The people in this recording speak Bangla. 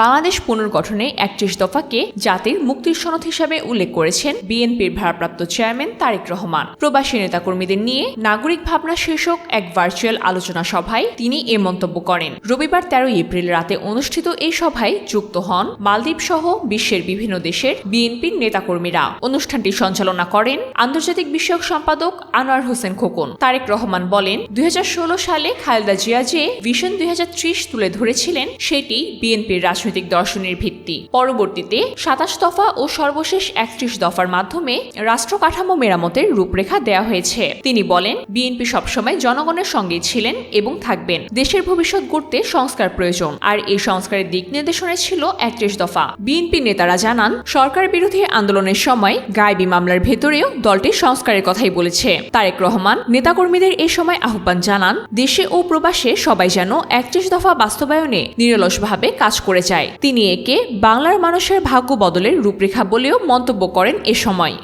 বাংলাদেশ পুনর্গঠনে একত্রিশ দফাকে জাতির মুক্তির সনদ হিসাবে উল্লেখ করেছেন বিএনপির ভারপ্রাপ্ত চেয়ারম্যান তারেক রহমান। প্রবাসী নেতাকর্মীদের নিয়ে নাগরিক ভাবনা শীর্ষক এক ভার্চুয়াল আলোচনা সভায় তিনি এ মন্তব্য করেন। রবিবার তেরোই এপ্রিল রাতে অনুষ্ঠিত এই সভায় যুক্ত হন মালদ্বীপ সহ বিশ্বের বিভিন্ন দেশের বিএনপির নেতাকর্মীরা। অনুষ্ঠানটি সঞ্চালনা করেন আন্তর্জাতিক বিষয়ক সম্পাদক আনোয়ার হোসেন খোকন। তারেক রহমান বলেন, দুই হাজার ষোলো সালে খালেদা জিয়া যে ভিশন দুই হাজার ত্রিশ তুলে ধরেছিলেন, সেটি বিএনপির রাজনৈতিক দর্শনের ভিত্তি। পরবর্তীতে সাতাশ দফা ও সর্বশেষ একত্রিশ দফার মাধ্যমে রাষ্ট্র কাঠামো মেরামতের রূপরেখা দেওয়া হয়েছে। তিনি বলেন, বিএনপি সবসময় জনগণের সঙ্গেই ছিলেন এবং থাকবেন। দেশের ভবিষ্যৎ গড়তে সংস্কার প্রয়োজন। আর এই সংস্কারের দিক নির্দেশনায় ছিল একত্রিশ দফা। বিএনপি নেতারা জানান, সরকার বিরোধী আন্দোলনের সময় গায়েবী মামলার ভেতরেও দলটি সংস্কারের কথাই বলেছে। তারেক রহমান, নেতাকর্মীদের এ সময় আহ্বান জানান, দেশে ও প্রবাসে সবাই যেন একত্রিশ দফা বাস্তবায়নে নিরলসভাবে কাজ করে যায়। তিনি একে বাংলার মানুষের ভাগ্য বদলের রূপরেখা বলেও মন্তব্য করেন এ সময়।